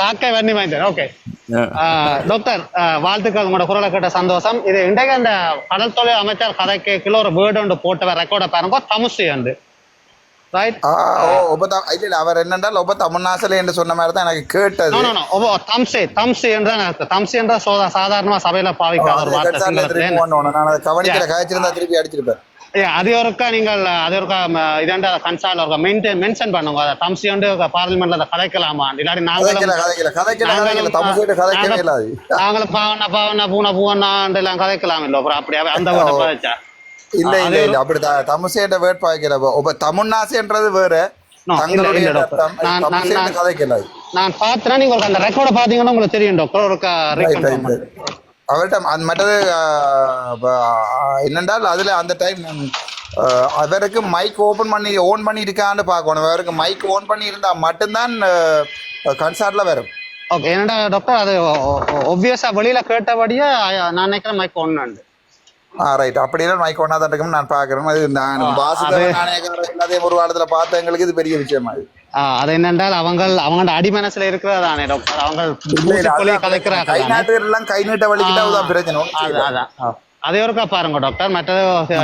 காக்கை வன்னி மைந்தன் okay doctor வாழ்த்துக்கள். உங்களோட குரலை கேட்ட சந்தோஷம். இது இன்றைக்கு இந்த கடல் தொழில் அமைச்சர் கதைக்கு கிலோ ஒரு வேர்டு ஒன்று போட்டவர் ரெக்கார்டை பாருங்க. தமிழ்ச்சி வந்து அவர் என்னென்றால் ஒப்ப தமிழ்நாசல என்று சொன்ன மாதிரி தான் எனக்கு கேட்டது. தம்சே தம்சே என்று தம்சே என்ற சாதாரணமா சபையில பாவிக்காத ஒரு வார்த்தை நான் அதை கவனிக்கிற திருப்பி அடிச்சிருப்பேன் அது ஒருக்கா நீங்கள் அது ஒருக்கா இதாண்ட கன்சால் ஒருக்கா மெயின்டைன் மென்ஷன் பண்ணுங்க. அதை தம்சி வந்து பார்லிமெண்ட்ல அதை கதைக்கலாமா? இல்லாட்டி நாங்களும் நாங்களும் பாவனா பாவனா பூனா பூவனாண்டு எல்லாம் கதைக்கலாம் இல்ல. அப்புறம் அப்படியே அந்த இல்ல இல்ல இல்ல. அப்படி த- தமிழ் சைட வேர்ட் பாய்க்கல ஒப தமிழ்நாசின்றது வேற. நான்- பார்த்தேன்னா நீங்க அந்த ரெக்கார்டை பாத்தீங்கன்னா உங்களுக்கு தெரியும் டாக்டர். ஒரு அவர்கிட்ட அந்த மற்றது என்னென்றால் அதில் அந்த டைம் அவருக்கு மைக் ஓப்பன் பண்ணி ஓன் பண்ணி இருக்கான்னு பார்க்கணும். அவருக்கு மைக் ஓன் பண்ணி இருந்தால் மட்டும்தான் கன்சர்ட்ல வரும். ஓகே என்னடா டாக்டர் அது ஒப்வியஸா வெளியில் கேட்டபடியே நான் நினைக்கிறேன் மைக் ஒன்னு ஆ ரைட் அப்படின்னா மைக் ஒன்னா தான் நான் பார்க்குறேன் அது நான் எல்லாத்தையும் ஒரு வாரத்துல பார்த்த எங்களுக்கு இது பெரிய விஷயமா இது அது என்னென்றால் அவங்க அவங்களோட அடிமனசுல இருக்கிறதானே டாக்டர்? அவங்க கை நாட்டுகள் எல்லாம் கை நீட்ட வலிக்கிட்டா பிரச்சனை. அது-. அதான். அதே ஒருக்கா பாருங்க டாக்டர் மற்றது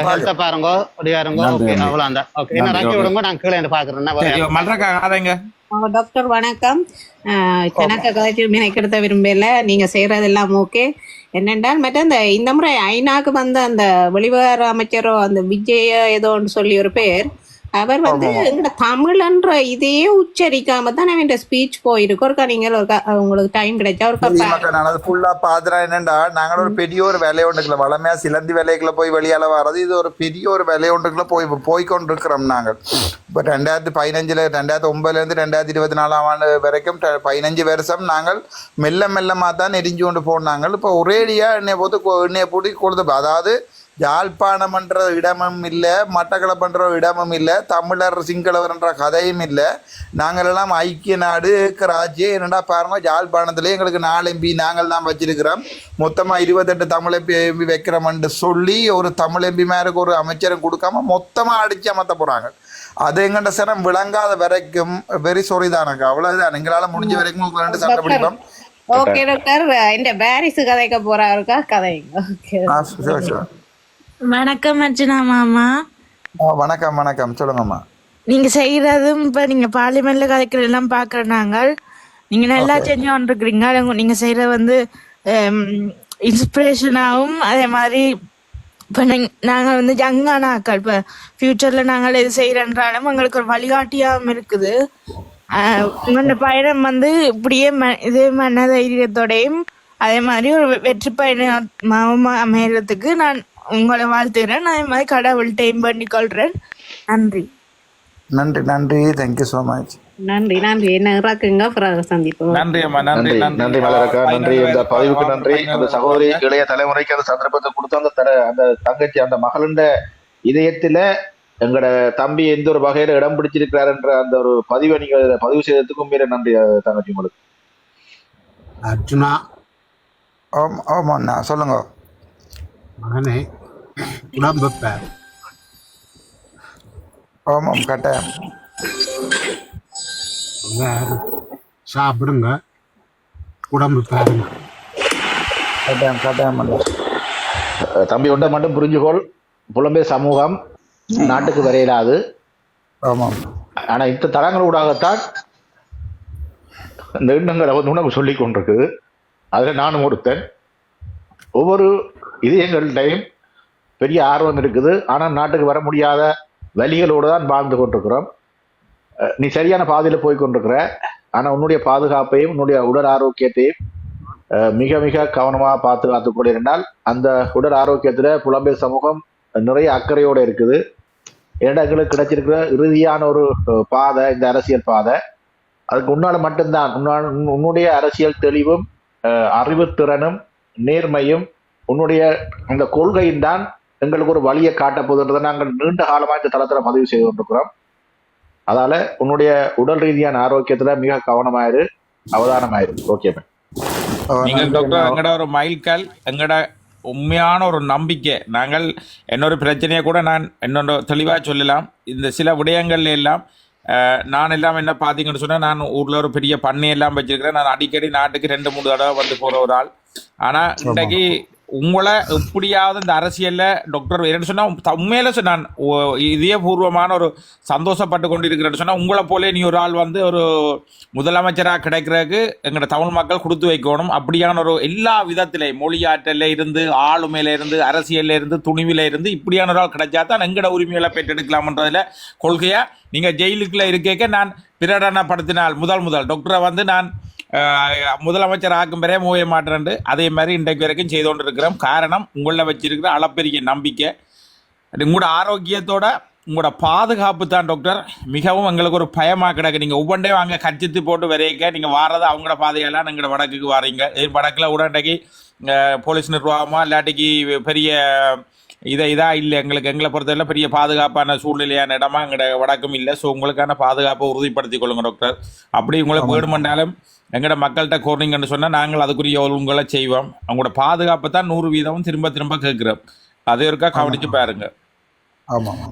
ஹெல்த்தை பாருங்க ஒடியாருங்க ஓகே அவ்வளோ அந்த ஓகே என்ன ரக்கி விடுங்க நான் கீழே இருந்து பாக்குறேன் டாக்டர் வணக்கம். ஆஹ் கணக்க கதைச்சு மெனக்கெடுத்த விரும்பல. நீங்க செய்யறதெல்லாம் ஓகே என்னென்றால் மற்ற இந்த இந்த முறை ஐநாக்கு வந்த அந்த வெளிவிவகார அமைச்சரோ அந்த விஜய ஏதோ ஒன்று சொல்லி ஒரு பேர். அவர் வந்து எங்கட தமிழ்ன்ற இதையே உச்சரிக்காம தான் அவன் ஸ்பீச் போயிருக்கு ஒருக்கா நீங்கள் ஒருக்கா உங்களுக்கு டைம் கிடைச்சா ஒருக்கா நான் அது ஃபுல்லா பாத்துறேன் என்னண்டா? நாங்கள் ஒரு பெரிய ஒரு வேலை ஒன்றுக்குள்ள வளமையா சிலந்தி வேலைக்குள்ள போய் வெளியால வர்றது இது ஒரு பெரிய ஒரு வேலை ஒன்றுக்குள்ள போய் போய் கொண்டிருக்கிறோம் நாங்கள். இப்போ ரெண்டாயிரத்தி பதினஞ்சுல ரெண்டாயிரத்தி ஒன்பதுல இருந்து ரெண்டாயிரத்தி இருபத்தி நாலாம் ஆண்டு வரைக்கும் பதினஞ்சு வருஷம் நாங்கள் மெல்ல மெல்லமா தான் நெறிஞ்சு கொண்டு போனாங்க. இப்போ ஒரேடியா என்னைய போட்டு என்னைய போட்டு கொடுத்து அதாவது யாழ்ப்பாணம்ன்ற இடமும் இல்லை மட்டக்களப்புன்ற இடமும் இல்லை தமிழர் சிங்களவர்ன்ற கதையும் இல்லை. நாங்கள் எல்லாம் ஐக்கிய நாடு ராஜ்யம் என்னடா பாருங்க யாழ்ப்பாணத்துல எங்களுக்கு நாலு எம்பி நாங்கள் தான் வச்சிருக்கிறோம். மொத்தமாக இருபத்தெட்டு தமிழ் எம்பி எம்பி வைக்கிறோம்னு சொல்லி ஒரு தமிழ் எம்பி மேருக்கு ஒரு அமைச்சரும் கொடுக்காம மொத்தமாக அடிச்சு அமர்த்த போகிறாங்க அது எங்கள்ட சிரம் விளங்காத வரைக்கும் வெரி சாரி தானங்க அவ்வளவுதான். எங்களால் முடிஞ்ச வரைக்கும் உங்களுக்கு ரெண்டு சண்டை பிடிப்போம். Okay doctor. இந்த பாரிஸ் கதைக்க போறா இருக்கா? கதைங்க. வணக்கம் அர்ச்சனா மாமா. வணக்கம் வணக்கம். சொல்லுங்கம்மா நீங்க செய்யறதும் இப்ப நீங்க பார்லிமெண்ட்ல கதைக்கிறது எல்லாம் பாக்குற நாங்கள். நீங்க நல்லா செஞ்சு கொண்டிருக்கிறீங்க நீங்க செய்யறது வந்து இன்ஸ்பிரேஷனாகவும் அதே மாதிரி இப்போ நாங்கள் வந்து யங்கான ஆக்கள் இப்போ ஃப்யூச்சரில் நாங்கள் இது செய்கிறன்றாலும் எங்களுக்கு ஒரு வழிகாட்டியாகவும் இருக்குது. உங்களோட பயணம் வந்து இப்படியே ம இதே மன தைரியத்தோடையும் அதே மாதிரி ஒரு வெற்றி பயணமாக அமையறதுக்கு நான் உங்களை வாழ்த்துகிறேன் அதே மாதிரி கடவுள்கிட்டையும் பண்ணிக்கொள்கிறேன் நன்றி. நன்றி நன்றி. தேங்க்யூ ஸோ மச் நன்றி நன்றி. என்ன இறக்குங்க? பிறகு சந்திப்போம். நன்றி அம்மா நன்றி நன்றி மலரக்கா. நன்றி. இந்த பதிவுக்கு நன்றி. அந்த சகோதரி இளைய தலைமுறைக்கு அந்த சந்தர்ப்பத்தை கொடுத்து அந்த தர அந்த தங்கச்சி அந்த மகளுண்ட இதயத்துல எங்கட தம்பி எந்த ஒரு வகையில இடம் பிடிச்சிருக்கிறாருன்ற அந்த ஒரு பதிவை நீங்க பதிவு செய்ததுக்கும் மீற நன்றி தங்கச்சி உங்களுக்கு. அர்ஜுனா. ஆம் ஆமாண்ணா. சொல்லுங்க. மகனே உடம்பு பேர் ஆமாம் கட்டாயம் சாப்பிடுங்க. உடம்பு பாருங்க. கட்டாயம் கட்டாயம் தம்பி ஒன்றை மட்டும் புரிஞ்சுகொள் புலம்பெயர் சமூகம் நாட்டுக்கு வரையிலாது. ஆமாம். ஆனா இந்த தளங்கள் ஊடாகத்தான் இந்த எண்ணங்களை வந்து உனக்கு சொல்லி கொண்டிருக்குது அதுல நானும் ஒருத்தன். ஒவ்வொரு இதயங்கள்டையும் பெரிய ஆர்வம் இருக்குது. ஆனால் நாட்டுக்கு வர முடியாத வழிகளோடு தான் வாழ்ந்து கொண்டிருக்கிறோம். நீ சரியான பாதையில் போய் கொண்டிருக்கிற. ஆனால் உன்னுடைய பாதுகாப்பையும் உன்னுடைய உடல் ஆரோக்கியத்தையும் மிக மிக கவனமாக பார்த்து காத்து கொண்டிருந்தால் அந்த உடல் ஆரோக்கியத்தில் புலம்பெயர் சமூகம் நிறைய அக்கறையோடு இருக்குது. இரண்டங்களுக்கு கிடைச்சிருக்கிற இறுதியான ஒரு பாதை இந்த அரசியல் பாதை. அதுக்கு உன்னால் மட்டும்தான். உன்னால் உன்னுடைய அரசியல் தெளிவும் அறிவுத்திறனும் நேர்மையும் உன்னுடைய அந்த கொள்கையும் தான் எங்களுக்கு ஒரு வழியை காட்ட போதுன்றதை நாங்கள் நீண்ட காலமா இந்த தளத்துல பதிவு செய்து கொண்டிருக்கிறோம். அதால உன்னுடைய உடல் ரீதியான ஆரோக்கியத்துல மிக கவனமாயிரு அவதானமாயிரு. ஓகே டாக்டர் எங்கட ஒரு மைல்கல் எங்கட உண்மையான ஒரு நம்பிக்கை. நாங்கள் என்னொரு பிரச்சனையை கூட நான் என்னோட தெளிவாக சொல்லலாம். இந்த சில விடயங்கள்ல எல்லாம் நான் எல்லாம் என்ன பார்த்தீங்கன்னு சொன்னா நான் ஊர்ல ஒரு பெரிய பண்ணை எல்லாம் வச்சிருக்கிறேன். நான் அடிக்கடி நாட்டுக்கு ரெண்டு மூணு தடவை வந்து போற ஒரு ஆள். ஆனா இன்னைக்கு உங்களை எப்படியாவது இந்த அரசியல்ல டாக்டர் என்னன்னு சொன்னா த- உண்மையில நான் இதயபூர்வமான ஒரு சந்தோஷப்பட்டு கொண்டு இருக்கிறேன்னு சொன்னா உங்களை போலே நீ ஒரு ஆள் வந்து ஒரு முதலமைச்சராக கிடைக்கிறதுக்கு எங்களோட தமிழ் மக்கள் கொடுத்து வைக்கணும். அப்படியான ஒரு எல்லா விதத்திலே மொழியாற்றல இருந்து ஆளுமையில இருந்து அரசியல்ல இருந்து துணிவில இருந்து இப்படியான ஒரு ஆள் கிடைச்சா தான் எங்கட உரிமைகளை பெற்றெடுக்கலாம்ன்றதுல கொள்கையா நீங்க ஜெயிலுக்குள்ள இருக்கேக்க நான் பிரகடனப்படுத்தினால் முதல் முதல் டாக்டரை வந்து நான் முதலமைச்சர் ஆக்கும் பெறே மூவே மாட்டேன் அதே மாதிரி இன்றைக்கு வரைக்கும் செய்து கொண்டிருக்கிறோம் காரணம் உங்களை வச்சிருக்கிற அளப்பெரிய நம்பிக்கை. உங்களோட ஆரோக்கியத்தோட உங்களோட பாதுகாப்பு தான் டாக்டர் மிகவும் எங்களுக்கு ஒரு பயமாக கிடக்கு. நீங்கள் ஒவ்வொன்றையும் அங்கே கச்சித்து போட்டு வரைக்க. நீங்கள் வாரது அவங்களோட பாதையெல்லாம் எங்களோட வடக்குக்கு வாரீங்க. வடக்கில் அஹ், போலீஸ் நிர்வாகமா இல்லாட்டிக்கு பெரிய இதை இதா இல்லை. எங்களுக்கு எங்களை பொறுத்தவரை பெரிய பாதுகாப்பான சூழ்நிலையான இடமா எங்களோட வடக்கும் இல்லை. ஸோ உங்களுக்கான பாதுகாப்பை உறுதிப்படுத்திக் கொள்ளுங்க டாக்டர் அப்படி உங்களுக்கு வேணுமென்றாலும் எங்களோட மக்கள்கிட்ட கோரிங்கன்னு சொன்னால் நாங்கள் அதுக்குரிய ஒழுங்குகளை செய்வோம். அவங்களோட பாதுகாப்பை தான் நூறு வீதமும் திரும்ப திரும்ப கேட்குறோம். அதை ஒருக்கா கவனிச்சு பாருங்க. ஆமாம்.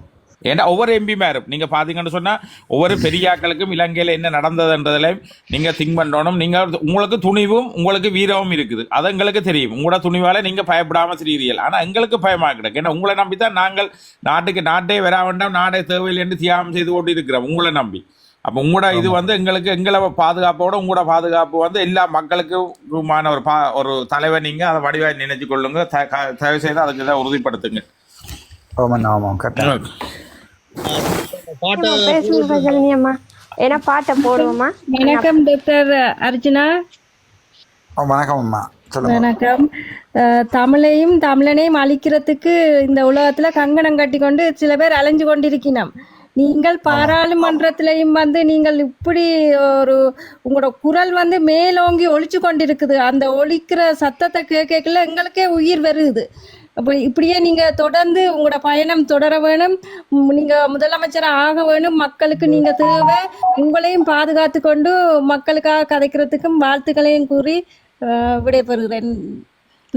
ஏன்னா ஒவ்வொரு எம்பி மேரும் நீங்க பாத்தீங்கன்னு சொன்னா ஒவ்வொரு பெரியாக்களுக்கும் இலங்கையில என்ன நடந்ததுன்றதுலையும் நீங்க திங்க் பண்ணணும். நீங்க உங்களுக்கு துணிவும் உங்களுக்கு வீரமும் இருக்குது. அது எங்களுக்கு தெரியும். உங்களோட துணிவால நீங்க பயப்படாம சிறீரியல் ஆனா எங்களுக்கு பயமா கிடக்கு ஏன்னா உங்களை நம்பி தான் நாங்கள் நாட்டுக்கு நாட்டே வர வேண்டாம் நாடே தேவையில்லை என்று தியாகம் செய்து கொண்டு இருக்கிறோம் உங்களை நம்பி. அப்ப உங்களோட இது வந்து எங்களுக்கு எங்களை பாதுகாப்போட உங்களோட பாதுகாப்பு வந்து எல்லா மக்களுக்குமான ஒரு பா ஒரு தலைவர் நீங்க அதை வடிவாய் நினைச்சு கொள்ளுங்க. தயவு செய்து அதுக்கு இதை உறுதிப்படுத்துங்க. ஆமாம் ஆமாம் கரெக்டாக. ஏன்னா பாட்டை போடுவோமா வணக்கம் டாக்டர் அர்ஜுனா. வணக்கம் அம்மா. வணக்கம். தமிழையும் தமிழனையும் அழிக்கிறதுக்கு இந்த உலகத்துல கங்கணம் கட்டி கொண்டு சில பேர் அலைஞ்சு கொண்டிருக்கணும் நீங்கள் பாராளுமன்றத்திலையும் வந்து நீங்கள் இப்படி ஒரு உங்களோட குரல் வந்து மேலோங்கி ஒழிச்சு கொண்டிருக்குது. அந்த ஒழிக்கிற சத்தத்தை கேட்கல எங்களுக்கே உயிர் வருது. அப்படி இப்படியே நீங்க தொடர்ந்து உங்களோட பயணம் தொடர வேணும். நீங்க முதலமைச்சர் ஆக வேணும். மக்களுக்கு நீங்க தேவை. உங்களையும் பாதுகாத்து கொண்டு மக்களுக்காக கதைக்கிறதுக்கும் வாழ்த்துக்களையும் கூறி விடைபெறுகிறேன்.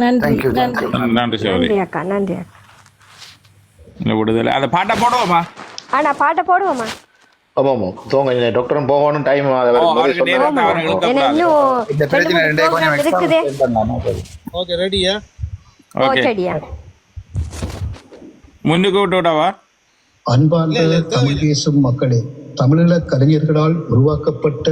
நன்றி. நன்றி. அக்கா நன்றி விடுதலை. அந்த பாட்டை போடுவோமா? ஆ நான் பாட்டை போடுவோமா? ஆமாம் தூங்க டாக்டரும் போகணும். டைம் இந்த பிரச்சனை ரெண்டே கொஞ்சம். ஓகே ரெடியா ஓ ஓகே. சரியா. முன்னுக்கு அன்பார்ந்த தமிழ் பேசும் மக்களே தமிழீழ கலைஞர்களால் உருவாக்கப்பட்ட